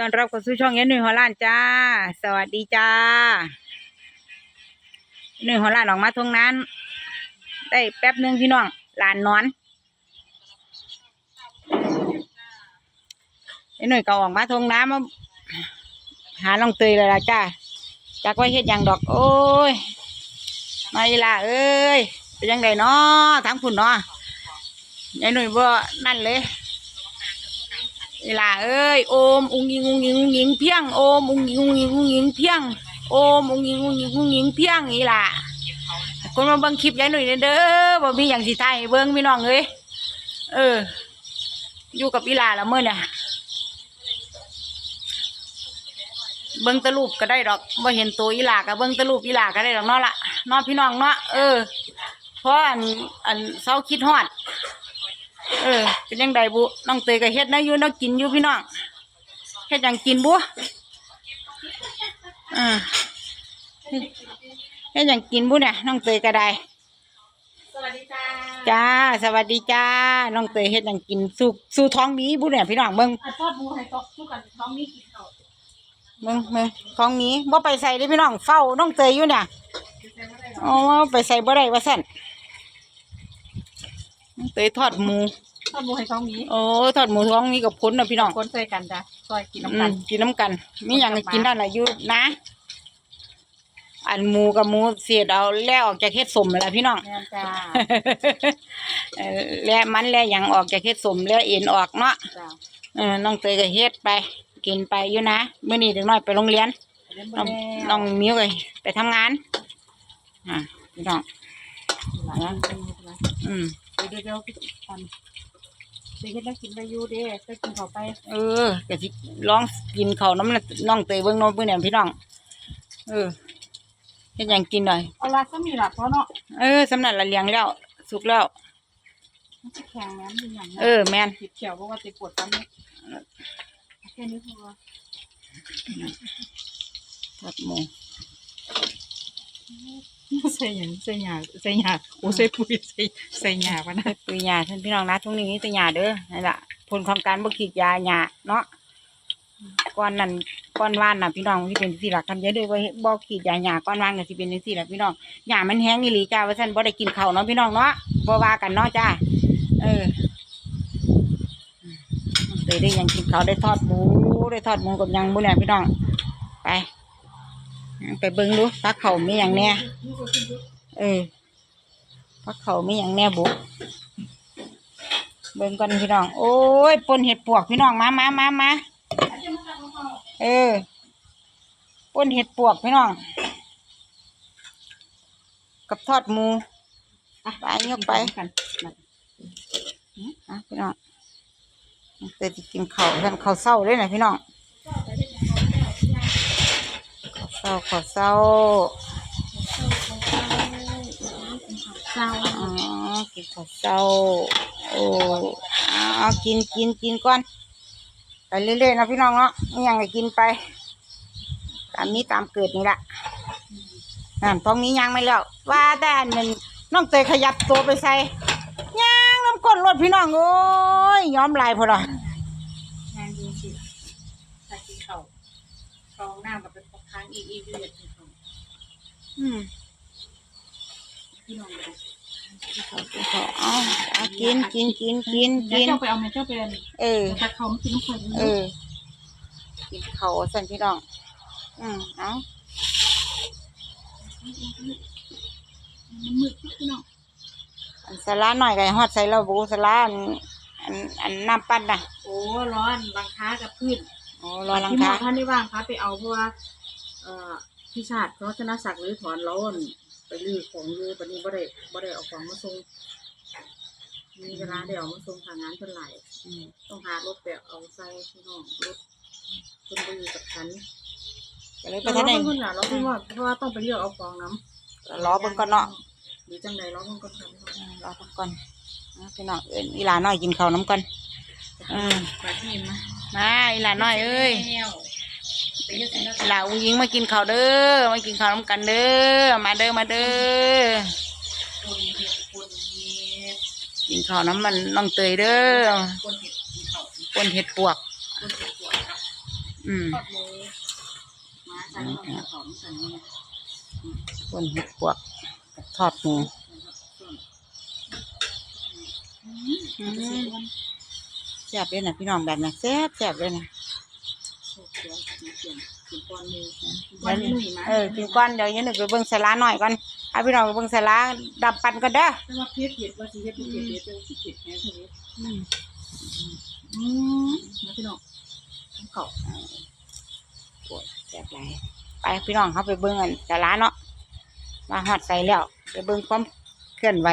ตอนรับเข้าสู่ช่องยันหนึ่งหัวล้านจ้า สวัสดีจ้าหนึ่งหัวล้านออกมาทงนั้น ได้แป๊บหนึ่งพี่น้องหลานนอนไอ้หน่อยก็ออกมาทงน้ำมาหาน้องเตยเลยละจ้าจากไว้เฮ็ดหยังดอก โอ้ยมาอีละเอ้ยเป็นยังไงเนาะทั้งคุณเนาะไอ้หน่อยบ่นั่นเลย เวลาเอ้ยโอมอุงยิงอุงยิงอุงยิงเพียงโอมอุงยิงอุงยิงอุงยิงเพียงโอมอุงยิงอุงยิงอุงยิงเพียงอีหล่ะคนมาเบิ่งคลิปยายหนุ่ยเด้อบ่มีหยังสิไทยเบิ่งพี่น้องเอ้ยเออ อยู่กับอีหล่าละเมื่อเนี่ยเบิ่งตะลูปก็ได้ดอกบ่เห็นตัวอีหล่าก็เบิ่งตะลูปอีหล่าก็ได้ดอกเนาะละเนาะพี่น้องเนาะเออเพราะอันอันเศร้าคิดฮอด เออ เป็นยังไงบุน้องเตยก็เฮ็ดนะอยู่เนาะกินอยู่พี่น้องเฮ็ดหยังกินบุอ่าเฮ็ดเฮ็ดหยังกินบุเนี่ยน้องเตยก็ได้สวัสดีจ้าจ้า สวัสดีจ้า น้องเตยเฮ็ดหยังกินสู่สู่ท้องหมีบุเนี่ยพี่น้องเบิ่งอัดทอดบูให้ตกทุกกันท้องนี้กินข้าวเบิ่งเบิ่งท้องหมีบ่ไปใส่เด้อพี่น้องเฝ้าน้องเตยอยู่เนี่ยกินแต่ไม่ได้หรอกอ๋อไปใส่บ่ได้ว่าซั่นน้อง เตยทอดหมู ทอดบูให้ท้องนี้โอ้ทอดหมูท้องหมีกับพ้นนะพี่น้องคนใส่กันจ้ะซอยกินอืน้ำกันมกินน้ำกัน มีอย่างให้กินได้หลายอยู่นะ อันหมูกับหมูเสียดเอาแล้วออกจากเฮ็ดสมแล้วพี่น้องแม่นจ้าเออแล้วมันแล้วอย่างออกจากเฮ็ดสมแล้วเอ็นออกเนาะจ้าเออน้องเตยก็เฮ็ดไป กินไปอยู่นะเมื่อนี้เด็กน้อยไปโรงเรียน เล่นน้องบ่แล้วน้องมิ้วก็ไปทำงาน อ่าพี่น้องหลานกินอยู่นะอืมเดี๋ยวเดี๋ยวทำไปเฮ็ดแล้วกินไปอยู่เด้ไปกินข้าวไปเออก็สิลองกินข้าวน้ำน้องเตยเบิ่งเน้องเบิ่งเนี่ยพี่น้อง เออเฮ็ดหยังกินหน่อย เอาละก็มีหลักเพราะเนาะเออสำนักละเลี้ยงแล้ว สุกแล้ว มันจะแข็งแม่นเป็นอย่างเออแม่นติดเขียวเพราะว่าติดปวดฟันเนี่ยแค่นี้พอ ทอดหมู ใส่หยังใส่หยาใส่หยาโอ้ใส่ปุ๋ยใส่ใส่หยาปะนะปุยยาท่านพี่น้องนะทุกนี้ตัวยาเด้อนั่นแหละผลของการบ่ขีดยาหยาเนาะก้อนนั้นก้อนว่านน่ะพี่น้องที่เป็นสิหลักทำเยอะด้วยว่าบ่ขีดยาหยาก้อนว่านก็สิเป็นจังซี่ล่ะพี่น้องหยามันแห้งอีหลีจ้าว่าซั่นบ่ได้กินข้าวเนาะพี่น้องเนาะบ่ว่ากันเนาะจ้าเออเคยได้หยังกินข้าวได้ทอดหมูได้ทอดหมูกับหยังบุเนี่ยพี่น้องไป ไปเบิ่งดูฟักเขามีหยังแหน่เออฟักเขามีหยังแหน่บุเบิ่งก่อนพี่น้อง โอ้ยปนเห็ดปวกพี่น้องมามามามาเออปนเห็ดปวกพี่น้อง กับทอดหมูไปยกไปกันอะพี่น้องเดี๋ยวจะกินข้าวท่านข้าวเศร้าเลยนะพี่น้องข้าวเศร้าข้าวเศร้าเศร้าอ๋อกินข้าวเศร้าโอ้เอากินกินกินก่อนไปเรื่อยๆนะพี่น้องเนาะไม่ยังไงกินไป ตามนี้ตามเกิดนี่แหละนั่นตรงนี้ยังไม่แล้ว ว่าแต่อันหนึ่งน้องเตยขยับตัวไปใส่ย่างน้ำก้นรถพี่น้องโอ้ยย้อมลายพอละงานดีสิใส่กินเขาฟองน้ำกับเป็นพก ค้างอีกอีกเดือดกินเขาอืมพี่น้องเลยเอากินข้าวเอาเอากินกินกินกินเดี๋ยกิวนเจ้าไปเอาแม่เจ้าไปเอาเออ ตักเขามากินน้ำข่อยเออ กินข้าวสั่นพี่น้อง อืมเอามันมืดพี่น้องอันสลาหน่อยก็ให้ฮอดใส่เราบูสลาอันอันอันน้ำปั้นน่ะโอ้ร้อนบางค้ากับพืชโอ้รอลังพี่น้คาองท่านได้ว่างคะไปเอาเพราะว่า เอ่อพี่ชาติเขาชนะศักดิ์หรือถอนร้อนไปลื้อของอยู่ตอนนี้บ่ได้บ่ได้เอาของมาส่งมีเวลาเดี๋ยวเอามาส่งทางงานเพิ่นหลายอืมต้องหารถแบบเอาใส่พี่น้องรถเพิ่นไปอยู่กับฉันก็เลยไปแต่ท่านเราเองเพิ่นน่ะเราเพิ่นว่าเพราะว่าต้องไปเลือกเอาของน้ำรอเบิ่งก่อนเนาะหรือจังใดเราเบิ่งก่อนครับอืมรอเบิ่งก่อนเอาพี่น้องเอิ้นอีหลาน้อยกินข้าวน้ำก่อนอืมไปที่มามาอีหลาน้อยเอ้ยแล้ว หลาอุ้งยิงมากินข้าวเด้อมากินข้าวน้ำกันเด้อมาเด้อมาเด้อคนเฮ็ดคนเฮ็ดกินข้าวน้ำมันน้องเตยเด้อคนเฮ็ดกินข้าวปนเห็ดปวกคนเฮ็ดปวดครับออืมทอดหมูหมาจันทร์เราของสันนี่คนเห็ดปวกกับทอดหมูอืมแซ่บเลยนะพี่น้องแบบนี้แซ่บแซ่บเลยนะโชคเสียง กินเสียงกินก้อนหนเดี๋ก้อยวนนี้หนุ่ยมาเออกินก้อนเดี๋ยวยันหนึ่งไปเบิ่งสาราหน่อยก่อนเอาพี่น้องไปเบิ่งสาราดับปันกันเด้อแต่ว่าเพชรเห็ดว่าสิเฮ็ดบ่เผ็ดเฮ็ดจังสิเผ็ดแค่เท่านี้อืมอืมนะพี่น้องเขาปวดแซ่บไรไปพี่น้องเขาไปเบิ่งกันสาราเนาะมาฮอดใส่แล้วไปเบิ่งความเคลื่อนไหว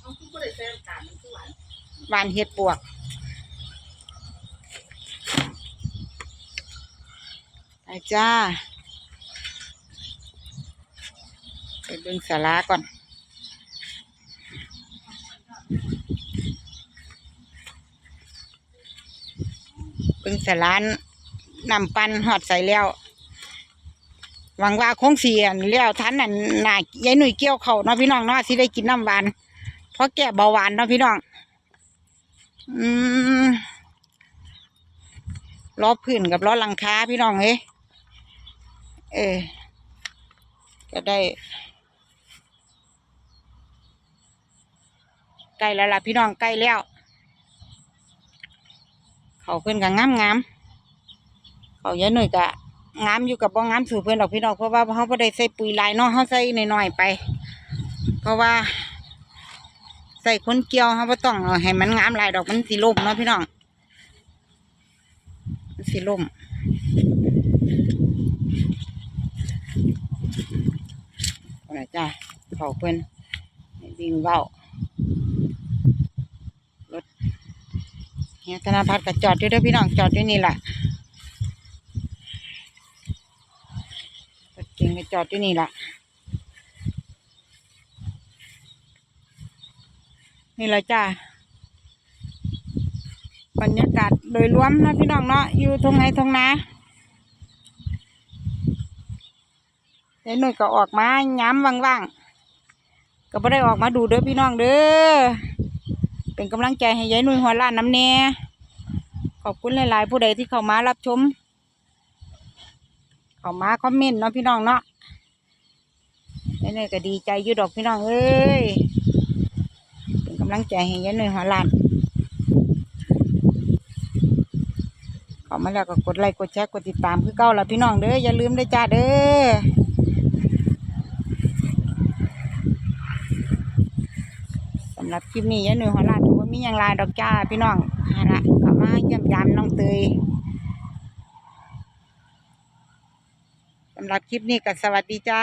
เขาคือบ่ได้ใส่น้ำตาลมัน หวานเห็ดปวก ไปจ้า ไปเบิ่งสาราก่อนเบิ่งสารานนำปันหอดใส่แล้วหวังว่าคงเสียนแล้วทันนั่นน่ายายหนุ่ยเกี่ยวเขาเนาะพี่น้องเนาะสิได้กินน้ำหวานเพราะแก่เบาหวานเนาะพี่น้อง อืมล้อพื้นกับล้อหลังคาพี่น้องเอ้เออก็ได้ใกล้แล้วล่ะพี่น้องใกล้แล้ว เขาเพิ่อนก็งามงามเขาเยอะหน่อยก็งามอยู่กับบ่งามสู่เพิ่อนดอกพี่น้องเพราะว่าเขาบ่ได้ใส่ปุ๋ยลายเนาะเขาใส่หน้อยๆไป เพราะว่า ใส่คนเกี่ยวเขาบ่ต้องเอาให้มันงามลายดอกมันสิล่มเนาะพี่น้องมันสิล่มอาล่ะจ้าเขาเพิ่นวิ่งเว้ารถเนี่ยธนาพัฒน์ก็จอดอยู่ด้วยพี่น้องจอดอยู่นี่แหละรถเก่งก็จอดอยู่นี่แหละ นี่แหละจ้าบรรยากาศโดยรวมนะพี่น้องเนาะอยู่ทงไหนทงนาเดี๋ยวหน่อยก็ออกมาย้ำว่างๆก็ไม่ได้ออกมาดูเด้อพี่น้องเด้อเป็นกำลังใจให้ยายนุ่ยหัวล้านน้ำแน่ขอบคุณหลายๆผู้ใดที่เข้ามารับชม เข้ามาคอมเมนต์เนาะพี่น้องเนาะยายนุ่ยก็ดีใจอยู่ดอกพี่น้องเอ้ย ลังใจให้ยายนุ่ยหัวลานข้ามาแล้วก็กดไลค์กดแชร์กดติดตามคือเก่าละพี่น้องเด้ออย่าลืมเด้จ้าเด้อสำหรับคลิปนี้ยายหนุ่ยหัวลานถือว่ามีอย่างไรดอกจ้าพี่น้องฮะละก็มาเยี่ยมยามน้องเตยสำหรับคลิปนี้ก็สวัสดีจ้า